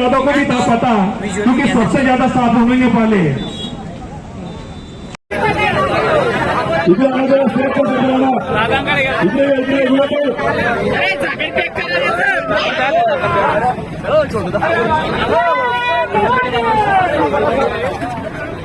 यादव को भी था पता क्योंकि सबसे ज़्यादा साफ़ होने के पहले इधर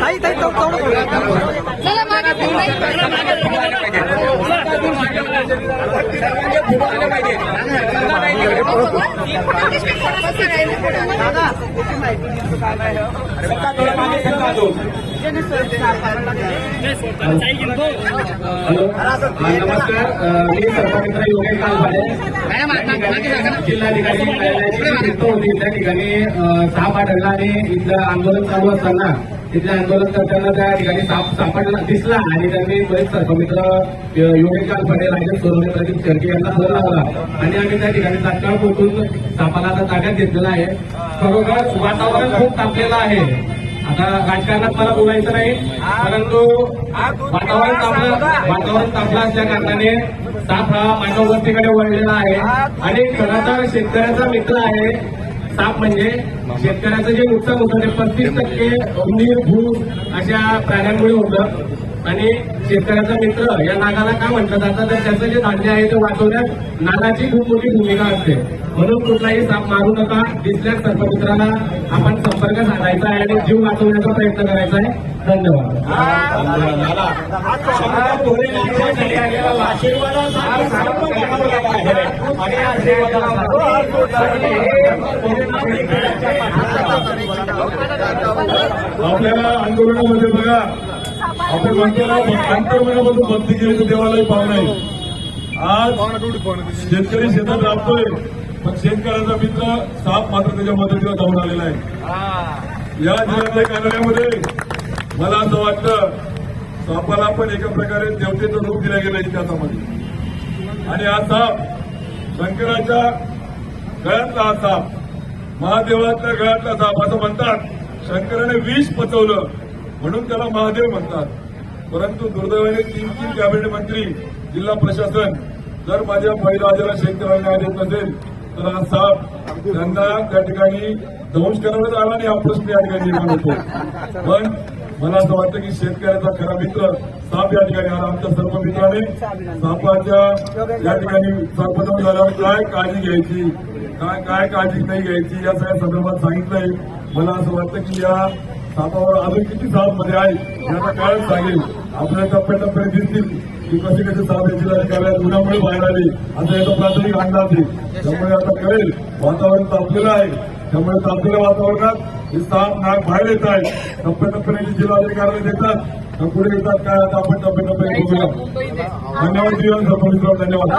ताई ताई नमस्कार. मी योगेश कालपाडे जिल्हाधिकारी कार्यालयाची त्या ठिकाणी सहा आढळला आणि इथलं आंदोलन चालू असताना तिथल्या आंदोलनकर्त्यांना त्या ठिकाणी साप सापडला दिसला आणि त्यांनी बरेच सर्पमित्र अ, योगेश कालपाडे राजेश सोनवणे प्रदीप शेळके यांना फोन लावला. आणि आम्ही त्या ठिकाणी तात्काळ पोहोचून सापाला आता ताब्यात घेतलेला आहे. खरोखर वातावरण खूप तापलेलं आहे. आता राजकारणात मला बोलायचं नाही परंतु वातावरण तापलं वातावरण तापलं असल्या कारणाने साप हा मानववस्तीकडे वळलेला आहे. आणि खरं तर शेतकऱ्याचा मित्र आहे. साप म्हणजे शेतकऱ्याचं जे नुकसान होतं ते पस्तीस टक्के नीर भूस अशा प्राण्यांमुळे होतं. आणि शेतकऱ्याचा मित्र या नागाला का म्हटलं जातं? तर त्याचं जे धान्य आहे ते वाचवण्यात नागाची खूप मोठी भूमिका असते. म्हणून कुठलाही साप मारू नका. दिसल्यास सर्पमित्राला आपण संपर्क साधायचा आहे आणि जीव वाचवण्याचा प्रयत्न करायचा आहे. धन्यवाद. आपल्याला आंदोलनामध्ये बघा आपण म्हणतो ना अंतर्मनापासून भक्ती केली तर देवालाही पाव नाही. आज शेतकरी शेतात राबतोय पण शेतकऱ्याचा मित्र साप मात्र त्याच्या मदतीला जाऊन आलेला आहे. या जिल्ह्यातल्या कार्यालयामध्ये मला असं वाटतं सापाला पण एका प्रकारे देवतेचं रूप दिलं गेलं इतिहासामध्ये. आणि हा साप शंकराच्या गळ्यातला हा साप महादेवाच्या गळ्यातला साप असं म्हणतात. शंकराने विष पचवलं म्हणून त्याला महादेव म्हणतात. परंतु दुर्दैवाने तीन तीन कॅबिनेट मंत्री जिल्हा प्रशासन जर माझ्या बळीराजाला शेतकऱ्यांना देत नसेल तर हा साप त्यांना त्या ठिकाणी दंश करण्यात आला आणि हा प्रश्न या ठिकाणी निर्माण होतो. पण मला असं वाटतं की शेतकऱ्याचा खरा मित्र साप या ठिकाणी आला. आमच्या सर्व मित्राने सापाच्या या ठिकाणी सर्वप्रथम झाल्यावर काय काळजी घ्यायची? काय काय काळजी नाही घ्यायची? या सगळ्या संदर्भात सांगितलंय. मला असं वाटतं की या सापावर अजून किती सापमध्ये आहे याचा काळच सांगेल. आपल्या टप्प्याटप्प्याने दिसतील की कसे कसे साप या जिल्हाधिकाऱ्यात उन्हामुळे बाहेर आले. असं याचा प्राथमिक अंदाज आहे. त्यामुळे आता कळेल. वातावरण तापलेलं आहे. त्यामुळे तापलेल्या वातावरणात हे साप नाग बाहेर येत आहे. टप्प्याटप्प्याने जे जिल्हाधिकाऱ्याला देतात. तर पुढे येतात काय आता आपण टप्प्याटप्प्याने बघूया. धन्यवाद जीवन सरपंच धन्यवाद.